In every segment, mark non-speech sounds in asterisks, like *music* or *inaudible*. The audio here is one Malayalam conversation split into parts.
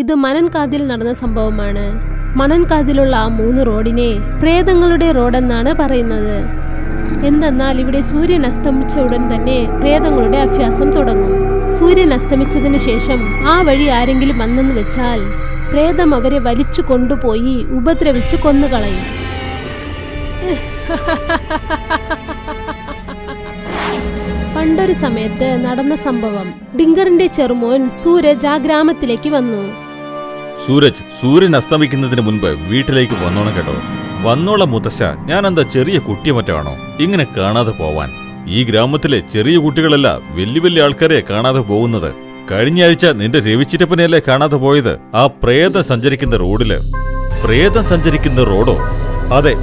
ഇത് മനൻകാതിൽ നടന്ന സംഭവമാണ്. മനൻകാതിലുള്ള ആ മൂന്ന് റോഡിനെ പ്രേതങ്ങളുടെ റോഡെന്നാണ് പറയുന്നത്. എന്തെന്നാൽ ഇവിടെ സൂര്യൻ അസ്തമിച്ച ഉടൻ തന്നെ പ്രേതങ്ങളുടെ അഭ്യാസം തുടങ്ങും. സൂര്യൻ അസ്തമിച്ചതിന് ശേഷം ആ വഴി ആരെങ്കിലും വന്നെന്ന് വെച്ചാൽ പ്രേതം അവരെ വലിച്ചു കൊണ്ടുപോയി ഉപദ്രവിച്ച് കൊന്നുകളയും. പണ്ടൊരു സമയത്ത് നടന്ന സംഭവം. ഡിങ്കറിന്റെ ചെറുമോൻ സൂരജ് ആ ഗ്രാമത്തിലേക്ക് വന്നു. സൂരജ് സൂര്യൻ അസ്തമിക്കുന്നതിന് മുൻപ് വീട്ടിലേക്ക് വന്നോണം കേട്ടോ. വന്നോളാം മുത്തശ്ശ ഞാൻ എന്താ ചെറിയ കുട്ടിയെ മറ്റാണോ? ഇങ്ങനെ കാണാതെ പോവാൻ. ഈ ഗ്രാമത്തിലെ ചെറിയ കുട്ടികളല്ല വലിയ വലിയ ആൾക്കാരെ കാണാതെ പോകുന്നത്. കഴിഞ്ഞ ആഴ്ച നിന്റെ രവിച്ചിറ്റപ്പനെയല്ലേ കാണാതെ പോയത്? ആ പ്രേതം സഞ്ചരിക്കുന്ന റോഡിൽ. പ്രേതം സഞ്ചരിക്കുന്ന റോഡോ? അതെ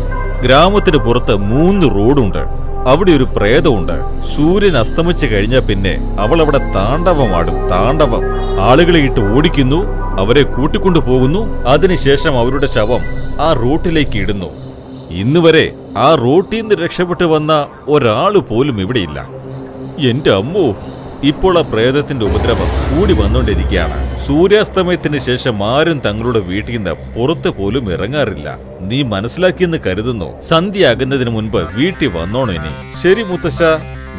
ഗ്രാമത്തിന് പുറത്ത് മൂന്ന് റോഡുണ്ട്. അവിടെ ഒരു പ്രേതമുണ്ട്. സൂര്യൻ അസ്തമിച്ചു കഴിഞ്ഞാൽ പിന്നെ അവൾ അവിടെ താണ്ഡവമാടും താണ്ഡവം. ആളുകളെ ഇട്ട് ഓടിക്കുന്നു അവരെ കൂട്ടിക്കൊണ്ടു പോകുന്നു അതിനുശേഷം അവരുടെ ശവം ആ റൂട്ടിലേക്ക് ഇടുന്നു. ഇന്ന് വരെ ആ റൂട്ടിൽ നിന്ന് രക്ഷപ്പെട്ടു വന്ന ഒരാൾ പോലും ഇവിടെയില്ല. എന്റെ അമ്മോ ഇപ്പോൾ ആ പ്രേതത്തിന്റെ ഉപദ്രവം കൂടി വന്നുകൊണ്ടിരിക്കുകയാണ് സൂര്യാസ്തമയത്തിന് ശേഷം ആരും തങ്ങളുടെ വീട്ടിൽ നിന്ന് പുറത്ത് പോലും ഇറങ്ങാറില്ല. നീ മനസ്സിലാക്കിയെന്ന് കരുതുന്നു. സന്ധ്യ സന്ധ്യയാകുന്നതിന് മുൻപ് വീട്ടിൽ വന്നോണോ ഇനി ശരി മുത്തശ്ശ.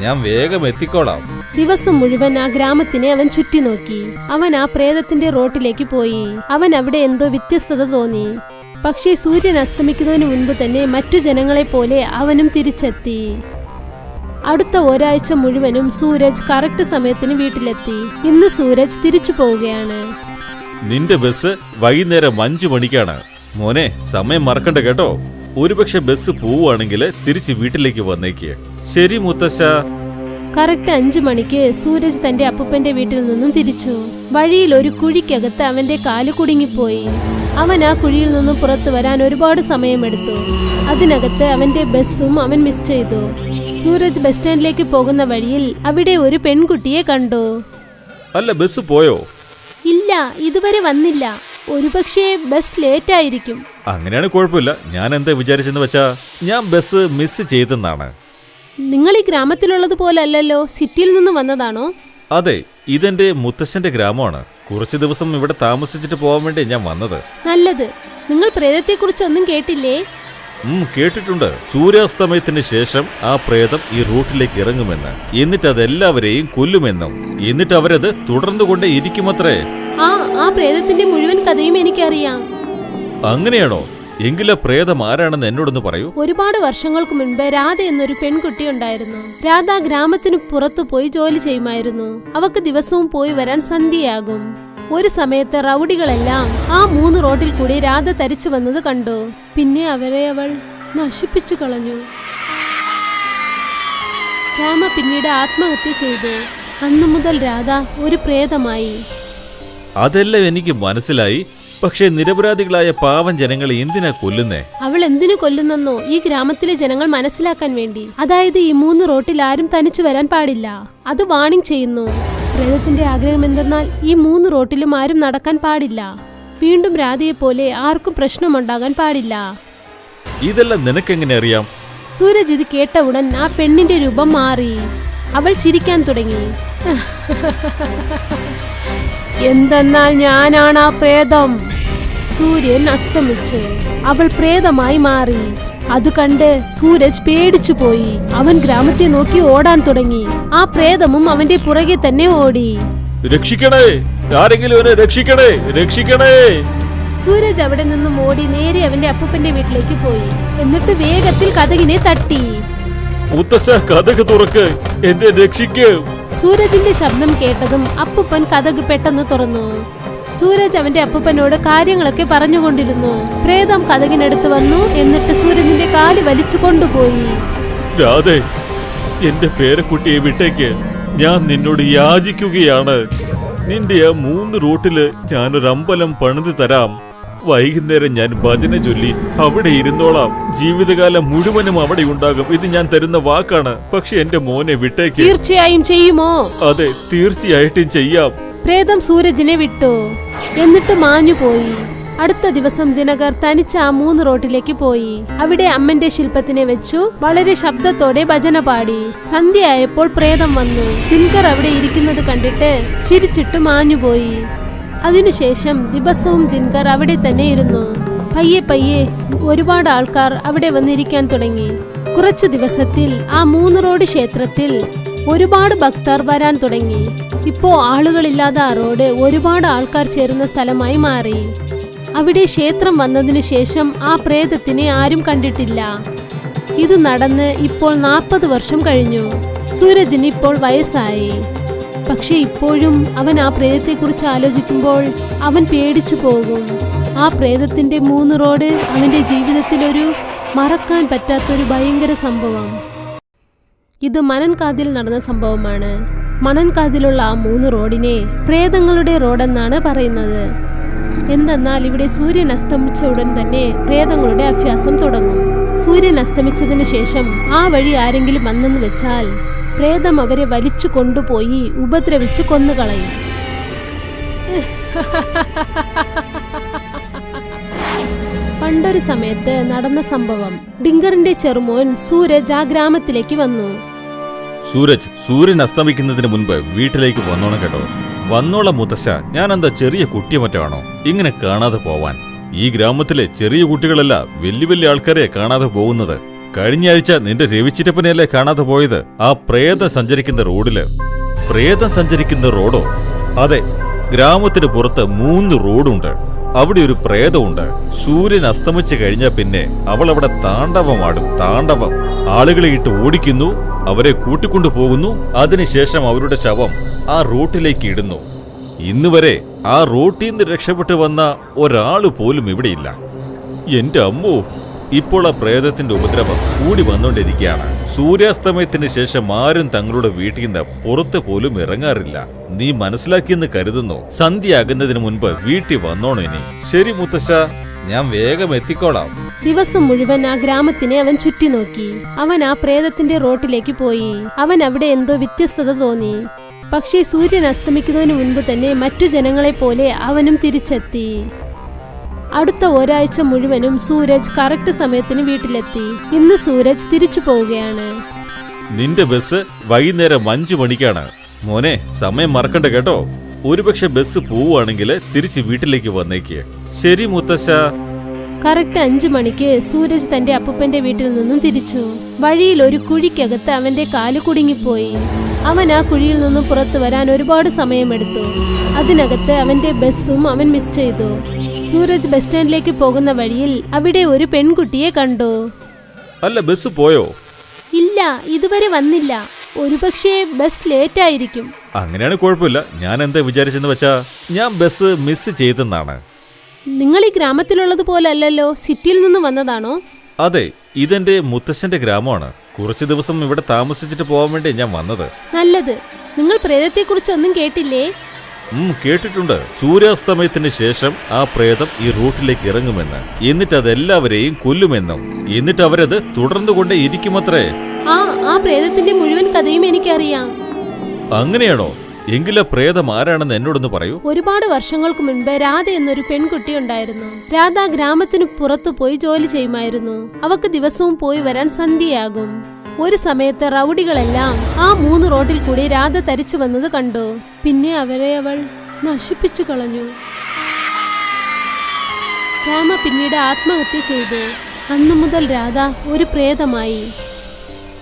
ഞാൻ വേഗം എത്തിക്കോളാം. ദിവസം മുഴുവൻ ആ ഗ്രാമത്തിനെ അവൻ ചുറ്റിനോക്കി അവൻ ആ പ്രേതത്തിന്റെ റോട്ടിലേക്ക് പോയി. അവൻ അവിടെ എന്തോ വ്യത്യസ്തത തോന്നി. പക്ഷേ സൂര്യൻ അസ്തമിക്കുന്നതിന് മുൻപ് തന്നെ മറ്റു ജനങ്ങളെ പോലെ അവനും തിരിച്ചെത്തി. അടുത്ത ഒരാഴ്ച മുഴുവനും സൂരജ് കറക്റ്റ് സമയത്തിന് വീട്ടിലെത്തി. ഇന്ന് സൂരജ് തിരിച്ചു പോവുകയാണ്. നിന്റെ ബസ് വൈകുന്നേരം അഞ്ചു മണിക്കാണ്. മോനെ സമയം മറക്കണ്ട കേട്ടോ. ഒരുപക്ഷെ ബസ് പോവുകയാണെങ്കിൽ തിരിച്ച് വീട്ടിലേക്ക് വന്നേക്ക്. ശരി മുത്തശ്ശ. കറക്റ്റ് അഞ്ചു മണിക്ക് സൂരജ് തന്റെ അപ്പൂപ്പന്റെ വീട്ടിൽ നിന്നും തിരിച്ചു. വഴിയിൽ ഒരു കുഴിക്കകത്ത് അവന്റെ കാൽ കുടുങ്ങിപ്പോയി. അവൻ ആ കുഴിയിൽ നിന്നും പുറത്തു വരാൻ ഒരുപാട് സമയമെടുത്തു. അതിനകത്ത് അവന്റെ ബസ്സും അവൻ മിസ് ചെയ്തു. സൂരജ് ബസ് സ്റ്റാൻഡിലേക്ക് പോകുന്ന വഴിയിൽ അവിടെ ഒരു പെൺകുട്ടിയെ കണ്ടു. അല്ല ബസ് പോയോ? ഇല്ല ഇതുവരെ വന്നില്ല. ഒരുപക്ഷെ ബസ് ലേറ്റ് ആയിരിക്കും. അങ്ങനെയാണ് കുഴപ്പമില്ല. ഞാൻ എന്താ വിചാരിച്ചെന്ന് വെച്ചാ ഞാൻ ബസ് മിസ് ചെയ്തെന്നാണ്. നിങ്ങൾ ഈ ഗ്രാമത്തിലുള്ളത് പോലല്ലോ സിറ്റിയിൽ നിന്ന് വന്നതാണോ? അതെ ഇതെന്റെ മുത്തശ്ശന്റെ ഗ്രാമമാണ്. കുറച്ച് ദിവസം ഇവിടെ താമസിച്ചിട്ട് പോകാൻ വേണ്ടി ഞാൻ വന്നത്. നല്ലത്. നിങ്ങൾ പ്രേതത്തെക്കുറിച്ച് ഒന്നും കേട്ടില്ലേ കേട്ടിട്ടുണ്ട്. സൂര്യാസ്തമയത്തിന് ശേഷം ആ പ്രേതം ഈ റൂട്ടിലേക്ക് ഇറങ്ങുമെന്ന്. എന്നിട്ട് അത് എല്ലാവരെയും കൊല്ലുമെന്നും. എന്നിട്ട് അവരത് തുടർന്നു കൊണ്ടേ ഇരിക്കുമത്രേ. ആ ആ പ്രേതത്തിന്റെ മുഴുവൻ കഥയും എനിക്കറിയാം. അങ്ങനെയാണോ? എങ്കിലെ പ്രേതം ആരാണെന്ന് എന്നോടൊന്ന് പറയൂ. ഒരുപാട് വർഷങ്ങൾക്ക് മുൻപ് രാധ എന്നൊരു പെൺകുട്ടി ഉണ്ടായിരുന്നു. രാധ ഗ്രാമത്തിനു പുറത്തു പോയി ജോലി ചെയ്യുമായിരുന്നു. അവക്ക് ദിവസവും പോയി വരാൻ സന്ധ്യയാകും. ഒരു സമയത്ത് റൗഡികളെല്ലാം ആ മൂന്ന് റോഡിൽ കൂടി രാധ തരിച്ചു വന്നത് കണ്ടു. പിന്നെ അവരെ അവൾ നശിപ്പിച്ചു കളഞ്ഞു. രാമ പിന്നീട് ആത്മഹത്യ ചെയ്തു. അന്നു മുതൽ രാധ ഒരു പ്രേതമായി. അതെല്ലാം എനിക്ക് മനസ്സിലായി. പക്ഷേ നിരപരാധികളായ പാവം ജനങ്ങളെ എന്തിനാ കൊല്ലുന്നേ? അവൾ എന്തിനു കൊല്ലുന്നെന്നോ? ഈ ഗ്രാമത്തിലെ ജനങ്ങൾ മനസ്സിലാക്കാൻ വേണ്ടി. അതായത് ഈ മൂന്ന് റോട്ടിൽ ആരും തനിച്ചു വരാൻ പാടില്ല. അത് വാണിംഗ് ചെയ്യുന്നു. പ്രേതത്തിന്റെ ആഗ്രഹം എന്തെന്നാൽ ഈ മൂന്ന് റോട്ടിലും ആരും നടക്കാൻ പാടില്ല. വീണ്ടും രാധയെ പോലെ ആർക്കും പ്രശ്നമുണ്ടാകാൻ പാടില്ല. ഇതെല്ലാം നിനക്കെങ്ങനെ അറിയാം? സൂരജ് ഇത് കേട്ട ഉടൻ ആ പെണ്ണിന്റെ രൂപം മാറി. അവൾ ചിരിക്കാൻ തുടങ്ങി. എന്തെന്നാൽ ഞാനാണ് ആ പ്രേതം. സൂര്യൻ അസ്തമിച്ചു അവൾ പ്രേതമായി മാറി. അത് കണ്ട് സൂരജ് പേടിച്ചു പോയി. അവൻ ഗ്രാമത്തെ നോക്കി ഓടാൻ തുടങ്ങി. ആ പ്രേതമും അവന്റെ പുറകെ തന്നെ ഓടി. രക്ഷിക്കണേ. ആരെങ്കിലും അവനെ രക്ഷിക്കണേ. രക്ഷിക്കണേ. സൂരജ് അവിടെ നിന്നും ഓടി നേരെ അവന്റെ അപ്പൂപ്പന്റെ വീട്ടിലേക്ക് പോയി. എന്നിട്ട് വേഗത്തിൽ കഥകിനെ തട്ടി. മുത്തശ്ശ കഥക് തുറക്ക്. എന്നെ രക്ഷിക്കൂ. സൂരജിന്റെ ശബ്ദം കേട്ടതും അപ്പൂപ്പൻ കഥക് പെട്ടെന്ന് തുറന്നു. സൂരജ് അവന്റെ അപ്പൂപ്പനോട് കാര്യങ്ങളൊക്കെ പറഞ്ഞുകൊണ്ടിരുന്നു. പ്രേതം കഥകിനടുത്ത് വന്നു എന്നിട്ട് സൂരജിന്റെ കാൽ വലിച്ചു കൊണ്ടുപോയി. രാധേ എന്റെ പേരക്കുട്ടിയെ വിട്ടേക്ക്. ഞാൻ നിന്നോട് യാചിക്കുകയാണ്. നിന്റെ ആ മൂന്ന് റൂട്ടിൽ ഞാനൊരു അമ്പലം പണിത് തരാം. വൈകുന്നേരം ഞാൻ ഭജന ചൊല്ലി അവിടെ ഇരുന്നോളാം. ജീവിതകാലം മുഴുവനും അവിടെ ഉണ്ടാകും. ഇത് ഞാൻ തരുന്ന വാക്കാണ്. പക്ഷെ എന്റെ മോനെ വിട്ടേക്ക്. തീർച്ചയായും ചെയ്യുമോ? അതെ തീർച്ചയായിട്ടും ചെയ്യാം. പ്രേതം സൂരജിനെ വിട്ടു. എന്നിട്ട് മാഞ്ഞു പോയി. അടുത്ത ദിവസം ദിനകർ തനിച്ച് ആ മൂന്ന് റോട്ടിലേക്ക് പോയി. അവിടെ അമ്മന്റെ ശില്പത്തിനെ വെച്ചു. വളരെ ശബ്ദത്തോടെ ഭജന പാടി. സന്ധ്യയായപ്പോൾ പ്രേതം വന്നു. ദിനകർ അവിടെ ഇരിക്കുന്നത് കണ്ടിട്ട് ചിരിച്ചിട്ട് മാഞ്ഞുപോയി അതിനുശേഷം ദിവസവും ദിൻകർ അവിടെ തന്നെ ഇരുന്നു. പയ്യെ പയ്യെ ഒരുപാട് ആൾക്കാർ അവിടെ വന്നിരിക്കാൻ തുടങ്ങി. കുറച്ചു ദിവസത്തിൽ ആ മൂന്ന് റോഡ് ക്ഷേത്രത്തിൽ ഒരുപാട് ഭക്തർ വരാൻ തുടങ്ങി. ഇപ്പോ ആളുകളില്ലാതെ ആ റോഡ് ഒരുപാട് ആൾക്കാർ ചേരുന്ന സ്ഥലമായി മാറി. അവിടെ ക്ഷേത്രം വന്നതിനു ശേഷം ആ പ്രേതത്തിനെ ആരും കണ്ടിട്ടില്ല. ഇത് നടന്ന് ഇപ്പോൾ നാൽപ്പത് വർഷം കഴിഞ്ഞു. സൂരജിന് ഇപ്പോൾ വയസ്സായി. പക്ഷെ ഇപ്പോഴും അവൻ ആ പ്രേതത്തെക്കുറിച്ച് ആലോചിക്കുമ്പോൾ അവൻ പേടിച്ചു പോകും. ആ പ്രേതത്തിന്റെ മൂന്ന് റോഡ് അവന്റെ ജീവിതത്തിലൊരു മറക്കാൻ പറ്റാത്തൊരു ഭയങ്കര സംഭവം. ഇത് മനൻകാതിൽ നടന്ന സംഭവമാണ്. മണൻകാതിലുള്ള ആ മൂന്ന് റോഡിനെ പ്രേതങ്ങളുടെ റോഡെന്നാണ് പറയുന്നത്. എന്തെന്നാൽ ഇവിടെ സൂര്യൻ അസ്തമിച്ച ഉടൻ തന്നെ പ്രേതങ്ങളുടെ അഭ്യാസം തുടങ്ങും. സൂര്യൻ അസ്തമിച്ചതിന് ശേഷം ആ വഴി ആരെങ്കിലും വന്നെന്ന് വെച്ചാൽ പ്രേതം അവരെ വലിച്ചു കൊണ്ടുപോയി ഉപദ്രവിച്ച് കൊന്നുകളയും. പണ്ടൊരു സമയത്ത് നടന്ന സംഭവം. ഡിങ്കറിന്റെ ചെറുമോൻ സൂരജ് ആ ഗ്രാമത്തിലേക്ക് വന്നു. സൂരജ് സൂര്യൻ അസ്തമിക്കുന്നതിന് മുൻപ് വീട്ടിലേക്ക് വന്നോണം കേട്ടോ. വന്നോളാം മുത്തശ്ശ. ഞാൻ എന്താ ചെറിയ കുട്ടിയെ മറ്റാണോ? ഇങ്ങനെ കാണാതെ പോവാൻ. ഈ ഗ്രാമത്തിലെ ചെറിയ കുട്ടികളല്ല വലിയ വലിയ ആൾക്കാരെ കാണാതെ പോകുന്നത്. കഴിഞ്ഞ ആഴ്ച നിന്റെ രവിച്ചിറ്റപ്പനെയല്ലേ കാണാതെ പോയത്? ആ പ്രേതം സഞ്ചരിക്കുന്ന റോഡിൽ. പ്രേതം സഞ്ചരിക്കുന്ന റോഡോ? അതെ ഗ്രാമത്തിന് പുറത്ത് മൂന്ന് റോഡുണ്ട്. അവിടെ ഒരു പ്രേതമുണ്ട്. സൂര്യൻ അസ്തമിച്ചു കഴിഞ്ഞാൽ പിന്നെ അവൾ അവിടെ താണ്ഡവമാടും താണ്ഡവം. ആളുകളെ ഇട്ട് ഓടിക്കുന്നു അവരെ കൂട്ടിക്കൊണ്ടു പോകുന്നു. അതിനുശേഷം അവരുടെ ശവം ആ റൂട്ടിലേക്ക് ഇടുന്നു. ഇന്ന് വരെ ആ റൂട്ടിൽ നിന്ന് രക്ഷപ്പെട്ടു വന്ന ഒരാൾ പോലും ഇവിടെയില്ല. എന്റെ അമ്മോ ഇപ്പോൾ ആ പ്രേതത്തിന്റെ ഉപദ്രവം കൂടി വന്നുകൊണ്ടിരിക്കുകയാണ്. സൂര്യാസ്തമയത്തിന് ശേഷം ആരും തങ്ങളുടെ വീട്ടിൽ നിന്ന് പുറത്ത് പോലും ഇറങ്ങാറില്ല. നീ മനസ്സിലാക്കിയെന്ന് കരുതുന്നു. സന്ധ്യയാകുന്നതിന് മുൻപ് വീട്ടിൽ വന്നോണോ ഇനി. ശരി മുത്തശ്ശ. ഞാൻ വേഗം എത്തിക്കോളാം. ദിവസം മുഴുവൻ ആ ഗ്രാമത്തിനെ അവൻ ചുറ്റി നോക്കി. അവൻ ആ പ്രേതത്തിന്റെ റോട്ടിലേക്ക് പോയി. അവൻ അവിടെ എന്തോ വ്യത്യസ്തത തോന്നി. പക്ഷേ സൂര്യൻ അസ്തമിക്കുന്നതിന് മുൻപ് തന്നെ മറ്റു ജനങ്ങളെ പോലെ അവനും തിരിച്ചെത്തി. അടുത്ത ഒരാഴ്ച മുഴുവനും സൂരജ് കറക്റ്റ് സമയത്തിന് വീട്ടിലെത്തി. ഇന്ന് സൂരജ് തിരിച്ചു പോവുകയാണ്. നിന്റെ ബസ് വൈകുന്നേരം അഞ്ചു മണിക്കാണ്. മോനെ സമയം മറക്കണ്ട കേട്ടോ. ഒരുപക്ഷെ ബസ് പോവുകയാണെങ്കിൽ തിരിച്ച് വീട്ടിലേക്ക് വന്നേക്ക്. ശരി മുത്തശ്ശ. കറക്റ്റ് അഞ്ചു മണിക്ക് സൂരജ് തന്റെ അപ്പൂപ്പന്റെ വീട്ടിൽ നിന്നും തിരിച്ചു. വഴിയിൽ ഒരു കുഴിക്കകത്ത് അവന്റെ കാൽ കുടുങ്ങിപ്പോയി. അവൻ ആ കുഴിയിൽ നിന്നും പുറത്തു വരാൻ ഒരുപാട് സമയമെടുത്തു. അതിനകത്ത് അവന്റെ ബസ്സും അവൻ മിസ് ചെയ്തു. സൂരജ് ബസ് സ്റ്റാൻഡിലേക്ക് പോകുന്ന വഴിയിൽ അവിടെ ഒരു പെൺകുട്ടിയെ കണ്ടു. അല്ല ബസ് പോയോ? ഇല്ല ഇതുവരെ വന്നില്ല. ഒരുപക്ഷെ ബസ് ലേറ്റ് ആയിരിക്കും. അങ്ങനെയാണ് കുഴപ്പമില്ല. ഞാൻ എന്താ വിചാരിച്ചെന്ന് വെച്ചാ ഞാൻ ബസ് മിസ് ചെയ്തെന്നാണ്. നിങ്ങൾ ഈ ഗ്രാമത്തിലുള്ളത് പോലെ അല്ലല്ലോ സിറ്റിയിൽ നിന്ന് വന്നതാണോ? അതെ ഇതെന്റെ മുത്തശ്ശന്റെ ഗ്രാമമാണ്. കുറച്ച് ദിവസം ഇവിടെ താമസിച്ചിട്ട് പോകാൻ വേണ്ടി ഞാൻ വന്നത്. നല്ലത്. നിങ്ങൾ പ്രേതത്തെക്കുറിച്ച് ഒന്നും കേട്ടില്ലേ? ഉം കേട്ടിട്ടുണ്ട്. സൂര്യാസ്തമയത്തിന് ശേഷം ആ പ്രേതം ഈ റൂട്ടിലേക്ക് ഇറങ്ങുമെന്ന്. എന്നിട്ട് അത് എല്ലാവരെയും കൊല്ലുമെന്നും. എന്നിട്ട് അവരത് തുടർന്നുകൊണ്ടേ ഇരിക്കുമത്രേ. ആ ആ പ്രേതത്തിന്റെ മുഴുവൻ കഥയും എനിക്കറിയാം. അങ്ങനെയാണോ? എങ്കിലെ പ്രേതം ആരാണെന്ന് എന്നോടൊന്ന് പറയൂ. ഒരുപാട് വർഷങ്ങൾക്ക് മുൻപ് രാധ എന്നൊരു പെൺകുട്ടി ഉണ്ടായിരുന്നു. രാധ ഗ്രാമത്തിന് പുറത്തു പോയി ജോലി ചെയ്യുമായിരുന്നു. അവക്ക് ദിവസവും പോയി വരാൻ സന്ധ്യയാകും. ഒരു സമയത്ത് റൗഡികളെല്ലാം ആ മൂന്ന് റോഡിൽ കൂടി രാധ തരിച്ചു വന്നത് കണ്ടു. പിന്നെ അവരെ അവൾ നശിപ്പിച്ചു കളഞ്ഞു. രാമ പിന്നീട് ആത്മഹത്യ ചെയ്തു. അന്നു മുതൽ രാധ ഒരു പ്രേതമായി.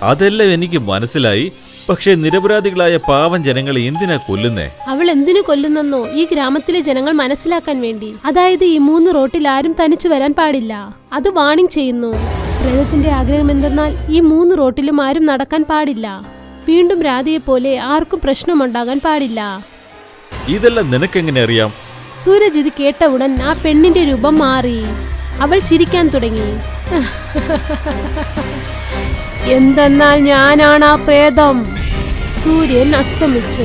അതെല്ലാം എനിക്ക് മനസ്സിലായി. പക്ഷേ നിരപരാധികളായ പാവം ജനങ്ങളെ എന്തിനാ കൊല്ലുന്നേ? അവൾ എന്തിനു കൊല്ലുന്നെന്നോ ഈ ഗ്രാമത്തിലെ ജനങ്ങൾ മനസ്സിലാക്കാൻ വേണ്ടി. അതായത് ഈ മൂന്ന് റോട്ടിൽ ആരും തനിച്ചു വരാൻ പാടില്ല. അത് വാണിംഗ് ചെയ്യുന്നു. പ്രേതത്തിന്റെ ആഗ്രഹം എന്തെന്നാൽ ഈ മൂന്ന് റോട്ടിലും ആരും നടക്കാൻ പാടില്ല. വീണ്ടും രാധയെ പോലെ ആർക്കും പ്രശ്നമുണ്ടാകാൻ പാടില്ല. ഇതെല്ലാം നിനക്കെങ്ങനെ അറിയാം? സൂരജ് ഇത് കേട്ട ഉടൻ ആ പെണ്ണിന്റെ രൂപം മാറി. അവൾ ചിരിക്കാൻ തുടങ്ങി. *laughs* എന്തെന്നാൽ ഞാനാണ് ആ പ്രേതം. സൂര്യൻ അസ്തമിച്ചു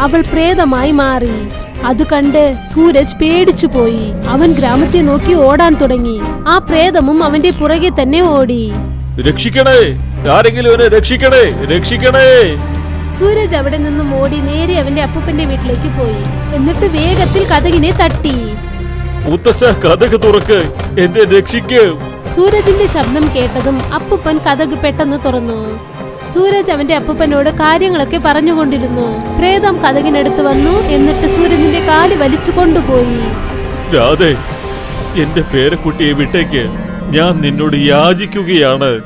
അവൾ പ്രേതമായി മാറി. അത് കണ്ട് സൂരജ് പേടിച്ചു പോയി. അവൻ ഗ്രാമത്തെ നോക്കി ഓടാൻ തുടങ്ങി. ആ പ്രേതമും അവന്റെ പുറകെ തന്നെ ഓടി. രക്ഷിക്കണേ. ആരെങ്കിലും അവനെ രക്ഷിക്കണേ. രക്ഷിക്കണേ. സൂരജ് അവിടെ നിന്നും ഓടി നേരെ അവന്റെ അപ്പൂപ്പന്റെ വീട്ടിലേക്ക് പോയി. എന്നിട്ട് വേഗത്തിൽ കഥകിനെ തട്ടി. മുത്തശ്ശ കഥക് തുറക്ക്. എന്നെ രക്ഷിക്ക്. സൂരജിന്റെ ശബ്ദം കേട്ടതും അപ്പുപ്പൻ കഥക് പെട്ടെന്ന് തുറന്നു. സൂരജ് അവന്റെ അപ്പുപ്പനോട് കാര്യങ്ങളൊക്കെ പറഞ്ഞുകൊണ്ടിരുന്നു. പ്രേതം കഥകിനടുത്ത് വന്നു എന്നിട്ട് സൂരജിന്റെ കാൽ വലിച്ചു കൊണ്ടുപോയി. എന്റെ പേരക്കുട്ടിയെ വിട്ടേക്ക്. ഞാൻ നിന്നോട് യാചിക്കുകയാണ്.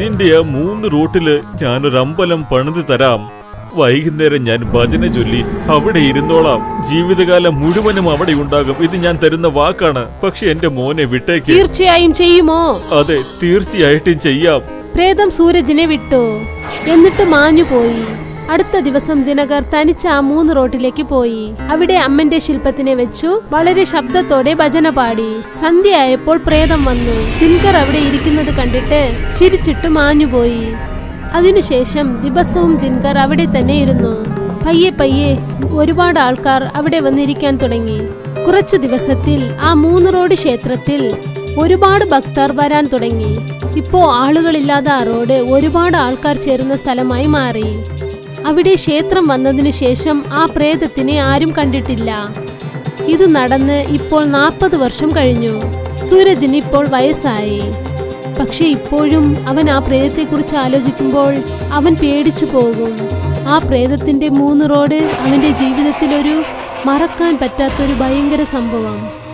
നിന്റെ ആ മൂന്ന് റൂട്ടിൽ ഞാനൊരമ്പലം പണിത് തരാം. വൈകുന്നേരം ഞാൻ ഭജന ചൊല്ലി അവിടെ ഇരുന്നോളാം. ജീവിതകാലം മുഴുവനും അവിടെ ഉണ്ടാകും. ഇത് ഞാൻ തരുന്ന വാക്കാണ്. പക്ഷെ എന്റെ മോനെ വിട്ടേക്ക്. തീർച്ചയായും ചെയ്യുമോ? അതെ തീർച്ചയായിട്ടും ചെയ്യാം. പ്രേതം സൂരജിനെ വിട്ടു. എന്നിട്ട് മാഞ്ഞു പോയി. അടുത്ത ദിവസം ദിനകർ തനിച്ച് ആ മൂന്ന് റോട്ടിലേക്ക് പോയി. അവിടെ അമ്മന്റെ ശില്പത്തിനെ വെച്ചു. വളരെ ശബ്ദത്തോടെ ഭജന പാടി. സന്ധ്യയായപ്പോൾ പ്രേതം വന്നു. ദിനകർ അവിടെ ഇരിക്കുന്നത് കണ്ടിട്ട് ചിരിച്ചിട്ട് മാഞ്ഞുപോയി അതിനുശേഷം ദിവസവും ദിൻകർ അവിടെ തന്നെ ഇരുന്നു പയ്യെ പയ്യെ ഒരുപാട് ആൾക്കാർ അവിടെ വന്നിരിക്കാൻ തുടങ്ങി. കുറച്ചു ദിവസത്തിൽ ആ മൂന്ന് റോഡ് ക്ഷേത്രത്തിൽ ഒരുപാട് ഭക്തർ വരാൻ തുടങ്ങി. ഇപ്പോ ആളുകളില്ലാതെ ആ റോഡ് ഒരുപാട് ആൾക്കാർ ചേരുന്ന സ്ഥലമായി മാറി. അവിടെ ക്ഷേത്രം വന്നതിനു ശേഷം ആ പ്രേതത്തിനെ ആരും കണ്ടിട്ടില്ല. ഇത് നടന്ന് ഇപ്പോൾ നാൽപ്പത് വർഷം കഴിഞ്ഞു. സൂരജിന് ഇപ്പോൾ വയസ്സായി. പക്ഷെ ഇപ്പോഴും അവൻ ആ പ്രേതത്തെക്കുറിച്ച് ആലോചിക്കുമ്പോൾ അവൻ പേടിച്ചു പോകും. ആ പ്രേതത്തിന്റെ മൂന്ന് റോഡ് അവന്റെ ജീവിതത്തിലൊരു മറക്കാൻ പറ്റാത്തൊരു ഭയങ്കര സംഭവം.